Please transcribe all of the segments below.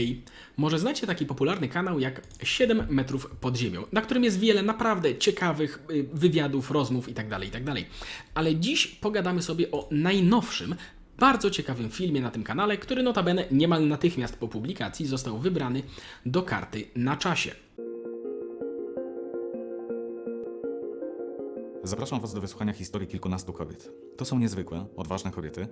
Hej, może znacie taki popularny kanał jak 7 metrów pod ziemią, na którym jest wiele naprawdę ciekawych y, wywiadów, rozmów itd., itd. Ale dziś pogadamy sobie o najnowszym, bardzo ciekawym filmie na tym kanale, który notabene niemal natychmiast po publikacji został wybrany do karty na czasie. Zapraszam Was do wysłuchania historii kilkunastu kobiet. To są niezwykłe, odważne kobiety,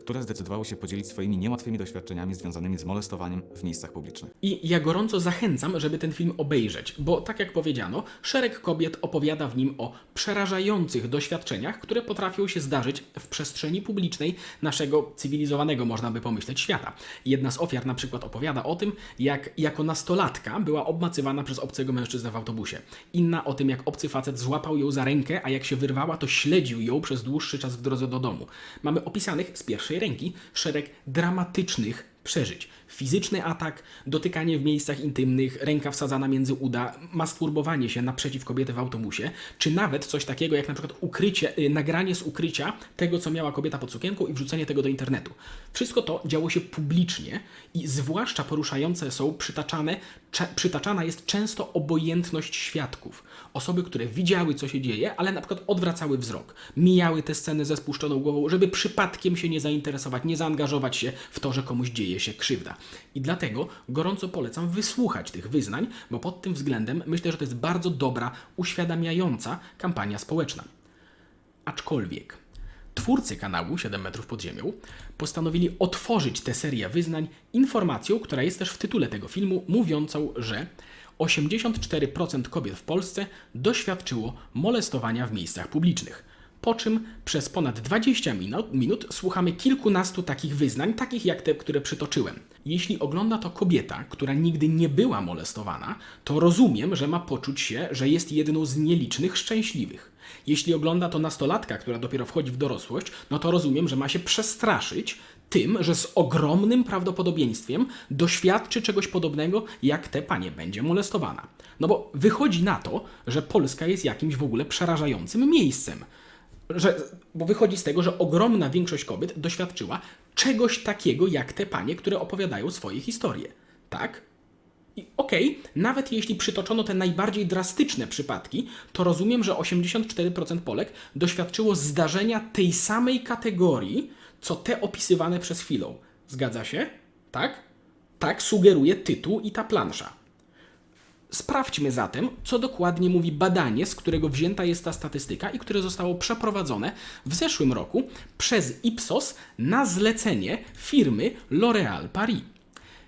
które zdecydowały się podzielić swoimi niełatwymi doświadczeniami związanymi z molestowaniem w miejscach publicznych. I ja gorąco zachęcam, żeby ten film obejrzeć, bo tak jak powiedziano, szereg kobiet opowiada w nim o przerażających doświadczeniach, które potrafią się zdarzyć w przestrzeni publicznej naszego cywilizowanego, można by pomyśleć, świata. Jedna z ofiar na przykład opowiada o tym, jak jako nastolatka była obmacywana przez obcego mężczyznę w autobusie. Inna o tym, jak obcy facet złapał ją za rękę, a jak się wyrwała, to śledził ją przez dłuższy czas w drodze do domu. Mamy opisanych z pierwszej ręki szereg dramatycznych przeżyć. Fizyczny atak, dotykanie w miejscach intymnych, ręka wsadzana między uda, masturbowanie się naprzeciw kobiety w autobusie, czy nawet coś takiego jak na przykład ukrycie, y, nagranie z ukrycia tego, co miała kobieta pod sukienką i wrzucenie tego do internetu. Wszystko to działo się publicznie i zwłaszcza poruszające są przytaczane, przytaczana jest często obojętność świadków. Osoby, które widziały, co się dzieje, ale na przykład odwracały wzrok, mijały te sceny ze spuszczoną głową, żeby przypadkiem się nie zainteresować, nie zaangażować się w to, że komuś dzieje się krzywda. I dlatego gorąco polecam wysłuchać tych wyznań, bo pod tym względem myślę, że to jest bardzo dobra, uświadamiająca kampania społeczna. Aczkolwiek twórcy kanału 7 metrów pod ziemią postanowili otworzyć tę serię wyznań informacją, która jest też w tytule tego filmu, mówiącą, że 84% kobiet w Polsce doświadczyło molestowania w miejscach publicznych. Po czym przez ponad 20 minut, minut słuchamy kilkunastu takich wyznań, takich jak te, które przytoczyłem. Jeśli ogląda to kobieta, która nigdy nie była molestowana, to rozumiem, że ma poczuć się, że jest jedną z nielicznych szczęśliwych. Jeśli ogląda to nastolatka, która dopiero wchodzi w dorosłość, no to rozumiem, że ma się przestraszyć tym, że z ogromnym prawdopodobieństwem doświadczy czegoś podobnego, jak te panie będzie molestowana. No bo wychodzi na to, że Polska jest jakimś w ogóle przerażającym miejscem. Że, bo wychodzi z tego, że ogromna większość kobiet doświadczyła czegoś takiego, jak te panie, które opowiadają swoje historie. Tak? I okej, nawet jeśli przytoczono te najbardziej drastyczne przypadki, to rozumiem, że 84% Polek doświadczyło zdarzenia tej samej kategorii, co te opisywane przez chwilę. Zgadza się? Tak? Tak sugeruje tytuł i ta plansza. Sprawdźmy zatem, co dokładnie mówi badanie, z którego wzięta jest ta statystyka i które zostało przeprowadzone w zeszłym roku przez Ipsos na zlecenie firmy L'Oréal Paris.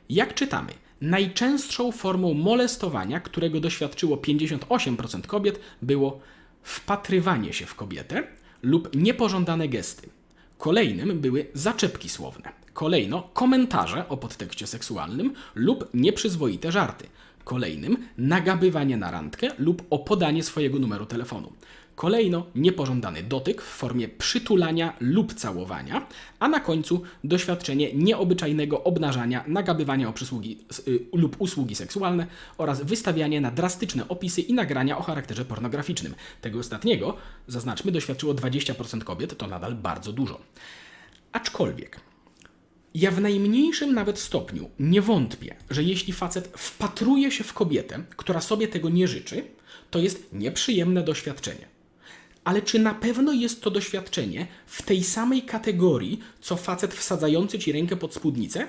Jak czytamy, najczęstszą formą molestowania, którego doświadczyło 58% kobiet, było wpatrywanie się w kobietę lub niepożądane gesty. Kolejnym były zaczepki słowne. Kolejno komentarze o podtekście seksualnym lub nieprzyzwoite żarty. Kolejnym nagabywanie na randkę lub o podanie swojego numeru telefonu. Kolejno niepożądany dotyk w formie przytulania lub całowania, a na końcu doświadczenie nieobyczajnego obnażania, nagabywania o przysługi y, lub usługi seksualne oraz wystawianie na drastyczne opisy i nagrania o charakterze pornograficznym. Tego ostatniego, zaznaczmy, doświadczyło 20% kobiet, to nadal bardzo dużo. Aczkolwiek ja w najmniejszym nawet stopniu nie wątpię, że jeśli facet wpatruje się w kobietę, która sobie tego nie życzy, to jest nieprzyjemne doświadczenie. Ale czy na pewno jest to doświadczenie w tej samej kategorii, co facet wsadzający ci rękę pod spódnicę?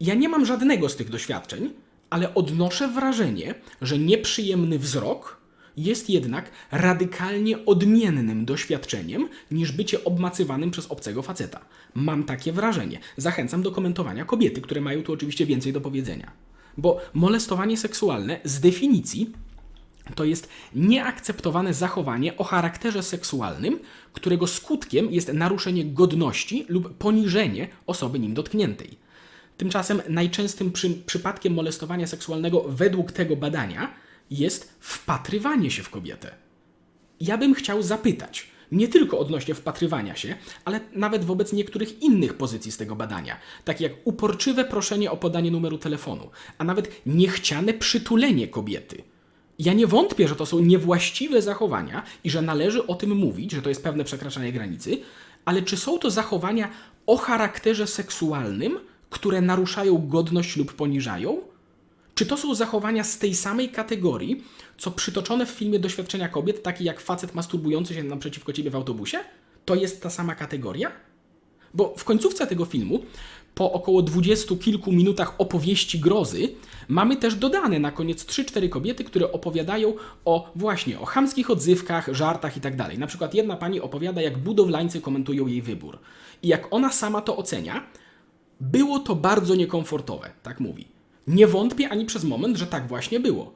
Ja nie mam żadnego z tych doświadczeń, ale odnoszę wrażenie, że nieprzyjemny wzrok jest jednak radykalnie odmiennym doświadczeniem niż bycie obmacywanym przez obcego faceta. Mam takie wrażenie. Zachęcam do komentowania kobiety, które mają tu oczywiście więcej do powiedzenia. Bo molestowanie seksualne z definicji to jest nieakceptowane zachowanie o charakterze seksualnym, którego skutkiem jest naruszenie godności lub poniżenie osoby nim dotkniętej. Tymczasem najczęstszym przy, przypadkiem molestowania seksualnego według tego badania jest wpatrywanie się w kobietę. Ja bym chciał zapytać, nie tylko odnośnie wpatrywania się, ale nawet wobec niektórych innych pozycji z tego badania, takie jak uporczywe proszenie o podanie numeru telefonu, a nawet niechciane przytulenie kobiety. Ja nie wątpię, że to są niewłaściwe zachowania i że należy o tym mówić, że to jest pewne przekraczanie granicy, ale czy są to zachowania o charakterze seksualnym, które naruszają godność lub poniżają? Czy to są zachowania z tej samej kategorii, co przytoczone w filmie doświadczenia kobiet, takie jak facet masturbujący się naprzeciwko ciebie w autobusie? To jest ta sama kategoria? Bo w końcówce tego filmu, po około dwudziestu kilku minutach opowieści grozy, mamy też dodane na koniec 3-4 kobiety, które opowiadają o właśnie o chamskich odzywkach, żartach itd. Na przykład jedna pani opowiada, jak budowlańcy komentują jej wybór. I jak ona sama to ocenia, było to bardzo niekomfortowe, tak mówi. Nie wątpię ani przez moment, że tak właśnie było.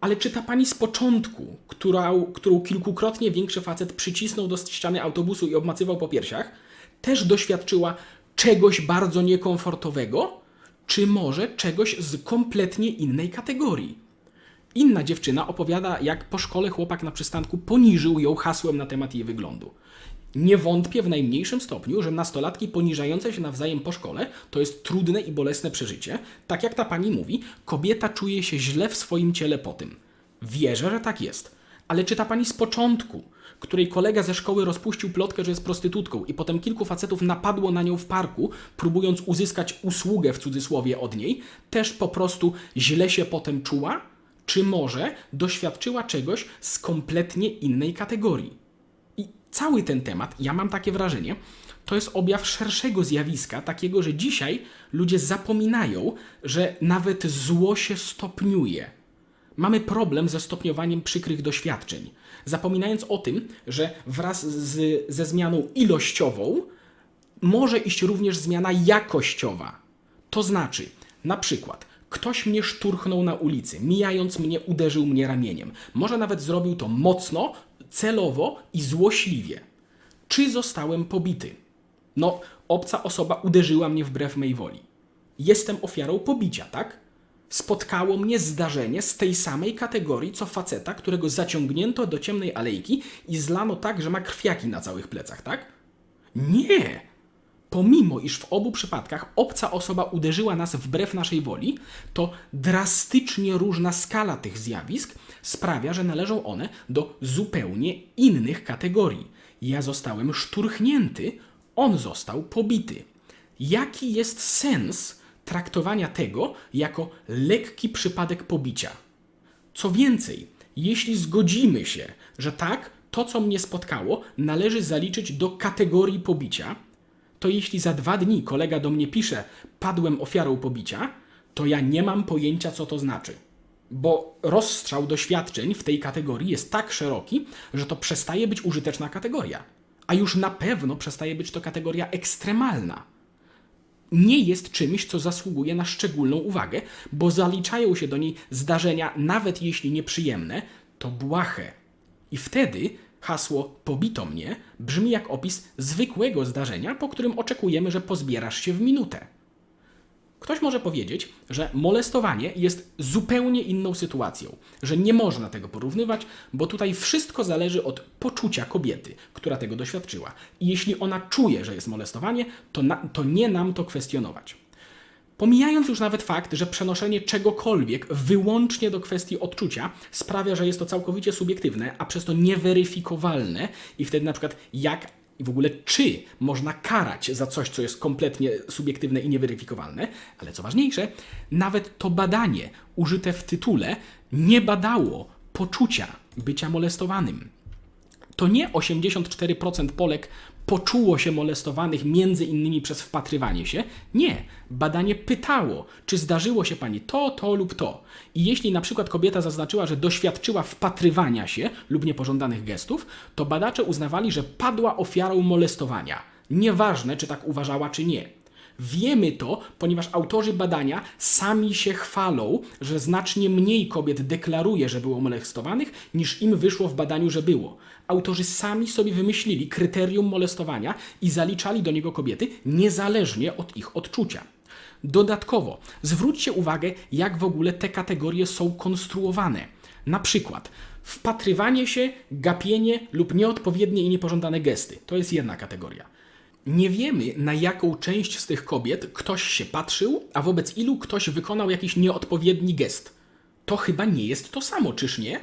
Ale czy ta pani z początku, która, którą kilkukrotnie większy facet przycisnął do ściany autobusu i obmacywał po piersiach, też doświadczyła czegoś bardzo niekomfortowego, czy może czegoś z kompletnie innej kategorii? Inna dziewczyna opowiada, jak po szkole chłopak na przystanku poniżył ją hasłem na temat jej wyglądu. Nie wątpię w najmniejszym stopniu, że nastolatki poniżające się nawzajem po szkole to jest trudne i bolesne przeżycie. Tak jak ta pani mówi, kobieta czuje się źle w swoim ciele po tym. Wierzę, że tak jest. Ale czy ta pani z początku, której kolega ze szkoły rozpuścił plotkę, że jest prostytutką i potem kilku facetów napadło na nią w parku, próbując uzyskać usługę w cudzysłowie od niej, też po prostu źle się potem czuła? Czy może doświadczyła czegoś z kompletnie innej kategorii? I cały ten temat, ja mam takie wrażenie, to jest objaw szerszego zjawiska, takiego, że dzisiaj ludzie zapominają, że nawet zło się stopniuje. Mamy problem ze stopniowaniem przykrych doświadczeń, zapominając o tym, że wraz z, ze zmianą ilościową może iść również zmiana jakościowa. To znaczy, na przykład, ktoś mnie szturchnął na ulicy, mijając mnie, uderzył mnie ramieniem. Może nawet zrobił to mocno, celowo i złośliwie. Czy zostałem pobity? No, obca osoba uderzyła mnie wbrew mej woli. Jestem ofiarą pobicia, tak? Spotkało mnie zdarzenie z tej samej kategorii co faceta, którego zaciągnięto do ciemnej alejki i zlano tak, że ma krwiaki na całych plecach, tak? Nie! Pomimo iż w obu przypadkach obca osoba uderzyła nas wbrew naszej woli, to drastycznie różna skala tych zjawisk sprawia, że należą one do zupełnie innych kategorii. Ja zostałem szturchnięty, on został pobity. Jaki jest sens traktowania tego jako lekki przypadek pobicia? Co więcej, jeśli zgodzimy się, że tak, to co mnie spotkało należy zaliczyć do kategorii pobicia, to jeśli za dwa dni kolega do mnie pisze, padłem ofiarą pobicia, to ja nie mam pojęcia, co to znaczy. Bo rozstrzał doświadczeń w tej kategorii jest tak szeroki, że to przestaje być użyteczna kategoria. A już na pewno przestaje być to kategoria ekstremalna nie jest czymś, co zasługuje na szczególną uwagę, bo zaliczają się do niej zdarzenia, nawet jeśli nieprzyjemne, to błahe. I wtedy hasło pobito mnie brzmi jak opis zwykłego zdarzenia, po którym oczekujemy, że pozbierasz się w minutę. Ktoś może powiedzieć, że molestowanie jest zupełnie inną sytuacją, że nie można tego porównywać, bo tutaj wszystko zależy od poczucia kobiety, która tego doświadczyła. I jeśli ona czuje, że jest molestowanie, to, na, to nie nam to kwestionować. Pomijając już nawet fakt, że przenoszenie czegokolwiek wyłącznie do kwestii odczucia sprawia, że jest to całkowicie subiektywne, a przez to nieweryfikowalne, i wtedy na przykład jak i w ogóle czy można karać za coś, co jest kompletnie subiektywne i nieweryfikowalne, ale co ważniejsze, nawet to badanie użyte w tytule nie badało poczucia bycia molestowanym. To nie 84% Polek poczuło się molestowanych między innymi przez wpatrywanie się. Nie. Badanie pytało, czy zdarzyło się pani to, to lub to. I jeśli na przykład kobieta zaznaczyła, że doświadczyła wpatrywania się lub niepożądanych gestów, to badacze uznawali, że padła ofiarą molestowania. Nieważne, czy tak uważała, czy nie. Wiemy to, ponieważ autorzy badania sami się chwalą, że znacznie mniej kobiet deklaruje, że było molestowanych, niż im wyszło w badaniu, że było. Autorzy sami sobie wymyślili kryterium molestowania i zaliczali do niego kobiety niezależnie od ich odczucia. Dodatkowo, zwróćcie uwagę, jak w ogóle te kategorie są konstruowane. Na przykład, wpatrywanie się, gapienie lub nieodpowiednie i niepożądane gesty. To jest jedna kategoria. Nie wiemy, na jaką część z tych kobiet ktoś się patrzył, a wobec ilu ktoś wykonał jakiś nieodpowiedni gest. To chyba nie jest to samo, czyż nie?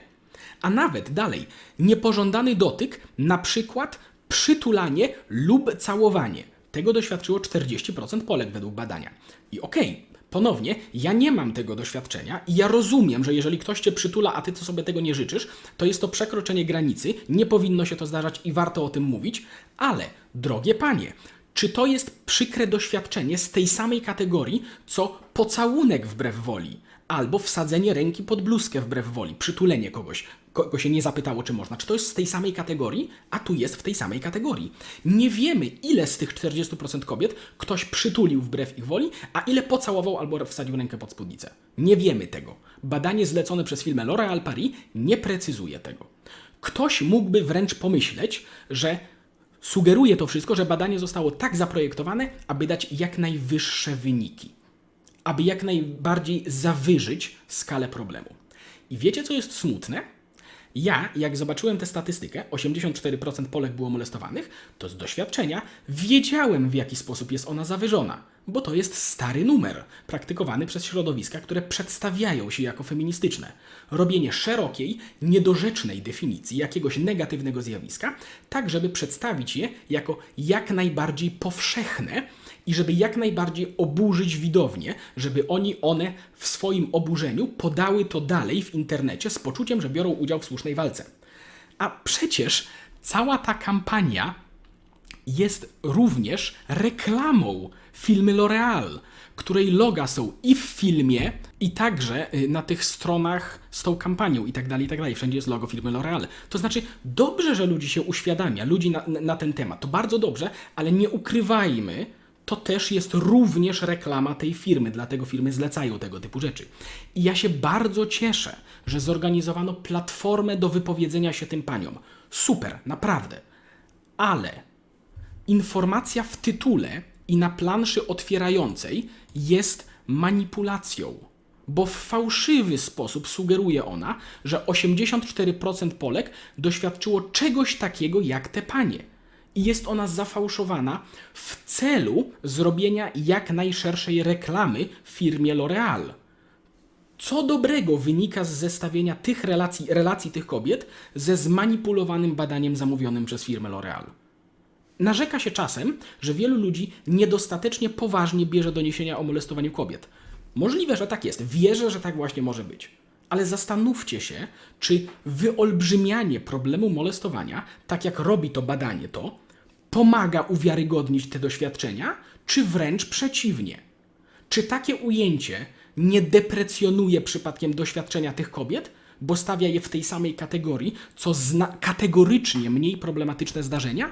A nawet dalej, niepożądany dotyk, na przykład przytulanie lub całowanie. Tego doświadczyło 40% Polek według badania. I okej, ponownie, ja nie mam tego doświadczenia i ja rozumiem, że jeżeli ktoś cię przytula, a ty to sobie tego nie życzysz, to jest to przekroczenie granicy, nie powinno się to zdarzać i warto o tym mówić, ale drogie panie, czy to jest przykre doświadczenie z tej samej kategorii, co pocałunek wbrew woli, albo wsadzenie ręki pod bluzkę wbrew woli, przytulenie kogoś, kogo się nie zapytało, czy można? Czy to jest z tej samej kategorii, a tu jest w tej samej kategorii? Nie wiemy, ile z tych 40% kobiet ktoś przytulił wbrew ich woli, a ile pocałował albo wsadził rękę pod spódnicę. Nie wiemy tego. Badanie zlecone przez firmę L'Oréal Paris nie precyzuje tego. Ktoś mógłby wręcz pomyśleć, że Sugeruje to wszystko, że badanie zostało tak zaprojektowane, aby dać jak najwyższe wyniki, aby jak najbardziej zawyżyć skalę problemu. I wiecie, co jest smutne? Ja, jak zobaczyłem tę statystykę, 84% Polek było molestowanych, to z doświadczenia wiedziałem, w jaki sposób jest ona zawyżona, bo to jest stary numer, praktykowany przez środowiska, które przedstawiają się jako feministyczne. Robienie szerokiej, niedorzecznej definicji jakiegoś negatywnego zjawiska, tak żeby przedstawić je jako jak najbardziej powszechne i żeby jak najbardziej oburzyć widownię, żeby oni one w swoim oburzeniu podały to dalej w internecie z poczuciem, że biorą udział w słusznej walce. A przecież cała ta kampania jest również reklamą firmy L'Oreal, której loga są i w filmie, i także y, na tych stronach z tą kampanią i tak dalej, i tak dalej. Wszędzie jest logo firmy L'Oreal. To znaczy, dobrze, że ludzi się uświadamia, ludzi na, na ten temat. To bardzo dobrze, ale nie ukrywajmy, to też jest również reklama tej firmy, dlatego firmy zlecają tego typu rzeczy. I ja się bardzo cieszę, że zorganizowano platformę do wypowiedzenia się tym paniom. Super, naprawdę. Ale informacja w tytule i na planszy otwierającej jest manipulacją, bo w fałszywy sposób sugeruje ona, że 84% Polek doświadczyło czegoś takiego jak te panie. I jest ona zafałszowana w celu zrobienia jak najszerszej reklamy firmie L'Oreal. Co dobrego wynika z zestawienia tych relacji, relacji tych kobiet ze zmanipulowanym badaniem zamówionym przez firmę L'Oreal? Narzeka się czasem, że wielu ludzi niedostatecznie poważnie bierze doniesienia o molestowaniu kobiet. Możliwe, że tak jest. Wierzę, że tak właśnie może być. Ale zastanówcie się, czy wyolbrzymianie problemu molestowania, tak jak robi to badanie to, pomaga uwiarygodnić te doświadczenia, czy wręcz przeciwnie. Czy takie ujęcie nie deprecjonuje przypadkiem doświadczenia tych kobiet, bo stawia je w tej samej kategorii, co kategorycznie mniej problematyczne zdarzenia?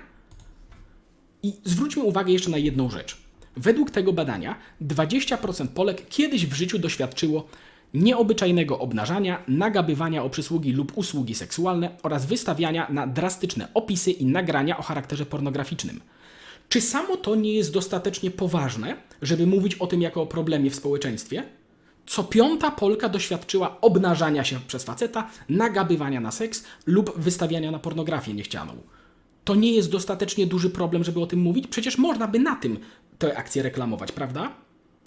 I zwróćmy uwagę jeszcze na jedną rzecz. Według tego badania 20% Polek kiedyś w życiu doświadczyło nieobyczajnego obnażania, nagabywania o przysługi lub usługi seksualne oraz wystawiania na drastyczne opisy i nagrania o charakterze pornograficznym. Czy samo to nie jest dostatecznie poważne, żeby mówić o tym jako o problemie w społeczeństwie? Co piąta Polka doświadczyła obnażania się przez faceta, nagabywania na seks lub wystawiania na pornografię niechcianą. To nie jest dostatecznie duży problem, żeby o tym mówić? Przecież można by na tym tę akcję reklamować, prawda?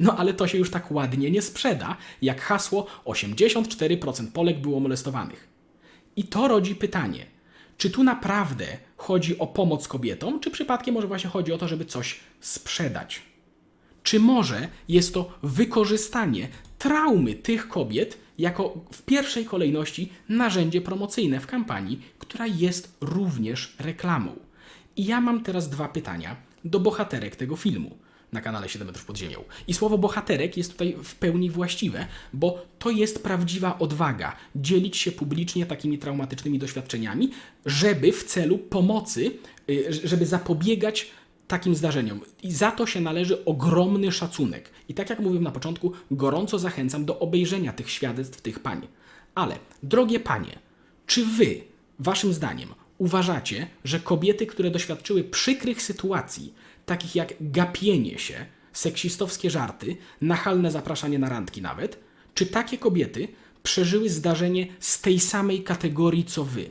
No ale to się już tak ładnie nie sprzeda, jak hasło 84% Polek było molestowanych. I to rodzi pytanie, czy tu naprawdę chodzi o pomoc kobietom, czy przypadkiem może właśnie chodzi o to, żeby coś sprzedać? Czy może jest to wykorzystanie traumy tych kobiet jako w pierwszej kolejności narzędzie promocyjne w kampanii, która jest również reklamą? I ja mam teraz dwa pytania do bohaterek tego filmu na kanale 7 metrów pod ziemią. I słowo bohaterek jest tutaj w pełni właściwe, bo to jest prawdziwa odwaga dzielić się publicznie takimi traumatycznymi doświadczeniami, żeby w celu pomocy, y, żeby zapobiegać takim zdarzeniom. I za to się należy ogromny szacunek. I tak jak mówiłem na początku, gorąco zachęcam do obejrzenia tych świadectw tych pań. Ale, drogie panie, czy wy, waszym zdaniem, uważacie, że kobiety, które doświadczyły przykrych sytuacji, takich jak gapienie się, seksistowskie żarty, nachalne zapraszanie na randki nawet, czy takie kobiety przeżyły zdarzenie z tej samej kategorii co wy?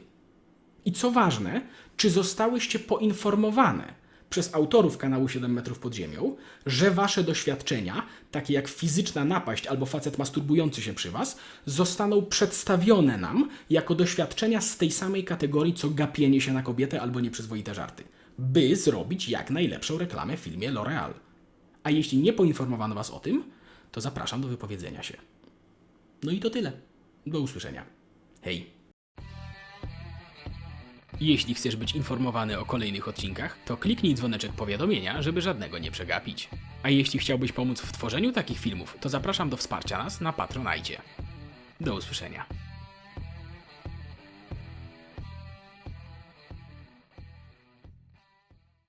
I co ważne, czy zostałyście poinformowane przez autorów kanału 7 metrów pod ziemią, że wasze doświadczenia, takie jak fizyczna napaść albo facet masturbujący się przy was, zostaną przedstawione nam jako doświadczenia z tej samej kategorii, co gapienie się na kobietę albo nieprzyzwoite żarty. By zrobić jak najlepszą reklamę w filmie L'Oreal. A jeśli nie poinformowano Was o tym, to zapraszam do wypowiedzenia się. No i to tyle. Do usłyszenia. Hej. Jeśli chcesz być informowany o kolejnych odcinkach, to kliknij dzwoneczek powiadomienia, żeby żadnego nie przegapić. A jeśli chciałbyś pomóc w tworzeniu takich filmów, to zapraszam do wsparcia nas na Patronajcie. Do usłyszenia.